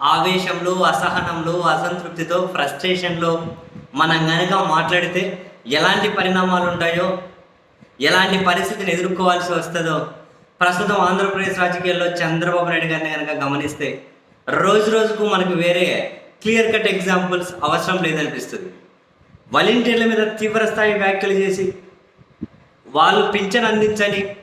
ఆవేశంలో అసహనంలో అసంతృప్తితో ఫ్రస్ట్రేషన్లో మనం గనక మాట్లాడితే ఎలాంటి పరిణామాలు ఉంటాయో ఎలాంటి పరిస్థితిని ఎదుర్కోవాల్సి వస్తుందో ప్రస్తుతం ఆంధ్రప్రదేశ్ రాజకీయాల్లో చంద్రబాబు నాయుడు గారిని కనుక గమనిస్తే రోజు రోజుకు మనకు వేరే క్లియర్ కట్ ఎగ్జాంపుల్స్ అవసరం లేదనిపిస్తుంది. వాలంటీర్ల మీద తీవ్ర స్థాయి వ్యాఖ్యలు చేసి వాళ్ళు పింఛన్ అందించని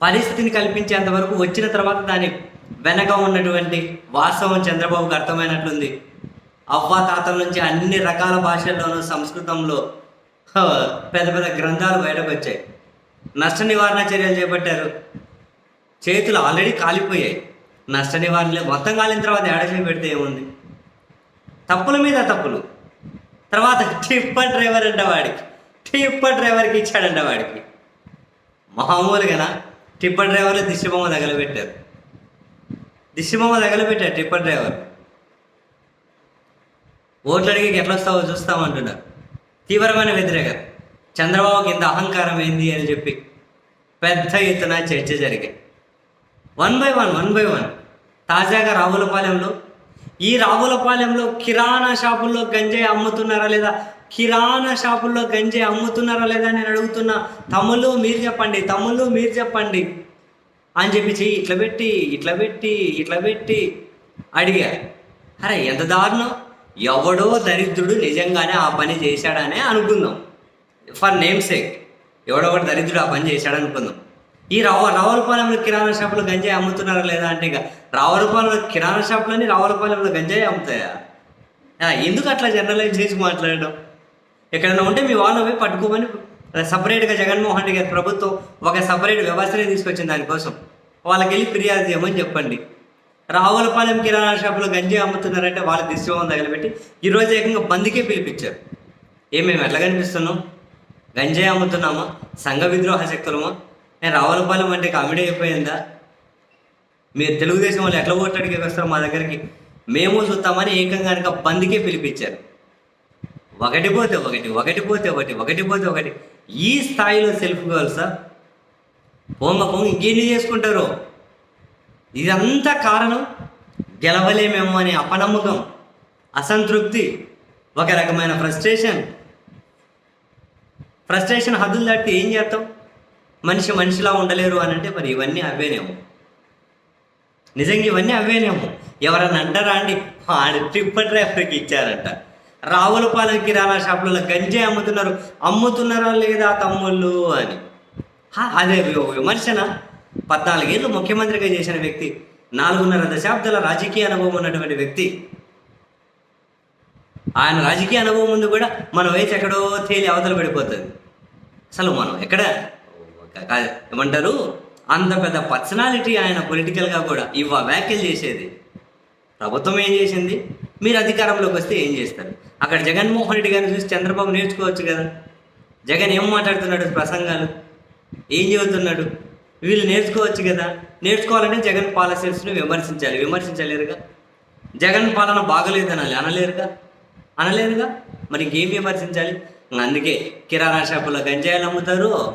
పరిస్థితిని కల్పించేంత వరకు వచ్చిన తర్వాత దాని వెనక ఉన్నటువంటి వాస్తవం చంద్రబాబుకి అర్థమైనట్లుంది. అవ్వ తాతల నుంచి అన్ని రకాల భాషల్లోనూ సంస్కృతంలో పెద్ద పెద్ద గ్రంథాలు బయటకు వచ్చాయి నష్ట నివారణ చర్యలు చేపట్టారు. చేతులు ఆల్రెడీ కాలిపోయాయి. నష్ట నివారణ మొత్తం కాలిన తర్వాత ఏడాది పెడితే ఏముంది? తప్పుల మీద తప్పులు. తర్వాత టిప్పర్ డ్రైవర్ అంట వాడికి. టిప్పర్ డ్రైవర్కి ఇచ్చాడంట వాడికి. మామూలుగా టిప్పర్ డ్రైవర్లు దిశబొమ్మ తగలబెట్టారు. దిష్టిబొమ్మ తగలబెట్టారు టిప్పర్ డ్రైవర్. ఓట్లు అడిగి ఎట్లా వస్తావో చూస్తామంటున్నారు తీవ్రమైన వ్యతిరేకత చంద్రబాబుకి ఇంత అహంకారం ఏంది అని చెప్పి పెద్ద ఎత్తున చర్చ జరిగాయి. One by one one by one. తాజాగా రావులపాలెంలో ఈ రావులపాలెంలో కిరాణా షాపుల్లో గంజాయి అమ్ముతున్నారా లేదా? కిరాణా షాపుల్లో గంజాయి అమ్ముతున్నారా లేదా నేను అడుగుతున్నా. తమ్ముళ్ళు మీరు చెప్పండి తమ్ముళ్ళు మీరు చెప్పండి. అని చెప్పి చెయ్యి ఇట్లా పెట్టి ఇట్లా పెట్టి ఇట్లా పెట్టి అడిగా. అరే ఎంత దారుణం. ఎవడో దరిద్రుడు నిజంగానే ఆ పని చేశాడనే అనుకుందాం. For name sake. ఎవడో ఒకటి దరిద్రుడు ఆ పని చేశాడు అనుకుందాం ఈ రవ రావులపాలెంలో కిరాణా షాపులో గంజాయి అమ్ముతున్నారా లేదా అంటే ఇక రావులపాలెంలో కిరాణా షాపులని రావులపాలెంలో గంజాయి అమ్ముతాయా? ఎందుకు అట్లా జనరలైజ్ చేసి మాట్లాడడం? ఎక్కడైనా ఉంటే మీ వాళ్ళు పోయి పట్టుకోమని సపరేట్గా జగన్మోహన్ రెడ్డి గారి ప్రభుత్వం ఒక సపరేట్ వ్యవస్థనే తీసుకొచ్చింది దానికోసం. వాళ్ళకి వెళ్ళి ఫిర్యాదు చేయమని చెప్పండి. రావులపాలెం కిరాణా షాపులో గంజాయి అమ్ముతున్నారంటే వాళ్ళ దిశ్యమం తగలబెట్టి ఈరోజు ఏకంగా బందికే పిలిపించారు. ఏం మేము ఎట్లా కనిపిస్తున్నాం గంజాయి అమ్ముతున్నామా? సంఘ విద్రోహ శక్తులమా? నేను రావులపాలెం అంటే కామెడీ అయిపోయిందా? మీరు తెలుగుదేశం వాళ్ళు ఎట్లా ఓట్లాడికి వస్తారు మా దగ్గరికి? మేము చూస్తామని ఏకంగా కనుక బందికే పిలిపించారు. ఒకటి పోతే ఒకటి ఒకటి పోతే ఒకటి ఒకటి పోతే ఒకటి. ఈ స్థాయిలో సెల్ఫ్ గోల్సా పోంగ పోంగ ఇంకేంటి చేసుకుంటారు? ఇదంతా కారణం గెలవలేమేమో అనే అపనమ్మకం అసంతృప్తి ఒక రకమైన ఫ్రస్ట్రేషన్. ఫ్రస్ట్రేషన్ హద్దులు దాటితే ఏం చేస్తాం? మనిషి మనిషిలా ఉండలేరు అని అంటే మరి ఇవన్నీ అవేనేమో నిజంగా ఇవన్నీ అవేనేమో ఎవరన్నా అంటారా అండి? ఆడ ట్రిప్ డ్రైవర్కి ఇచ్చారంట? రావులపాలెం కిరాణా షాపులలో గంజాయి అమ్ముతున్నారు. అమ్ముతున్నారా లేదా తమ్ముళ్ళు అని. అదే విమర్శన. పద్నాలుగేళ్ళు ముఖ్యమంత్రిగా చేసిన వ్యక్తి నాలుగున్నర దశాబ్దాల రాజకీయ అనుభవం ఉన్నటువంటి వ్యక్తి. ఆయన రాజకీయ అనుభవం ముందు కూడా మన వయసు ఎక్కడో తేలి అవతల పడిపోతుంది. అసలు మనం ఎక్కడ ఏమంటారు? అంత పెద్ద పర్సనాలిటీ ఆయన పొలిటికల్గా కూడా ఇవ్వ వ్యాఖ్యలు చేసేది. ప్రభుత్వం ఏం చేసింది? మీరు అధికారంలోకి వస్తే ఏం చేస్తారు? అక్కడ జగన్మోహన్ రెడ్డి గారిని చూసి చంద్రబాబు నేర్చుకోవచ్చు కదా. జగన్ ఏం మాట్లాడుతున్నాడు ప్రసంగాలు? ఏం చెబుతున్నాడు వీళ్ళు నేర్చుకోవచ్చు కదా. నేర్చుకోవాలంటే జగన్ పాలసీస్ని విమర్శించాలి. విమర్శించలేరుగా? జగన్ పాలన బాగలేదనాలి అనలేరుగా? అనలేరుగా? మరి ఇంకేం విమర్శించాలి? అందుకే కిరాణా షాపులో గంజాయిలు అమ్ముతారు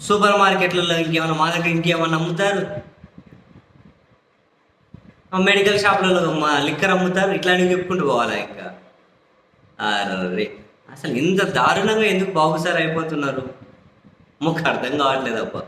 సూపర్ మార్కెట్లలో ఇంకేమైనా మా దగ్గర ఇంకేమైనా అమ్ముతారు మెడికల్ షాపులలో మా లిక్కర్ అమ్ముతారు. ఇట్లాంటివి చెప్పుకుంటూ పోవాలా ఇంకా? అరే అసలు ఇంత దారుణంగా ఎందుకు బాబు సార్ అయిపోతున్నారు? మాకు అర్థం కావట్లేదు అబ్బా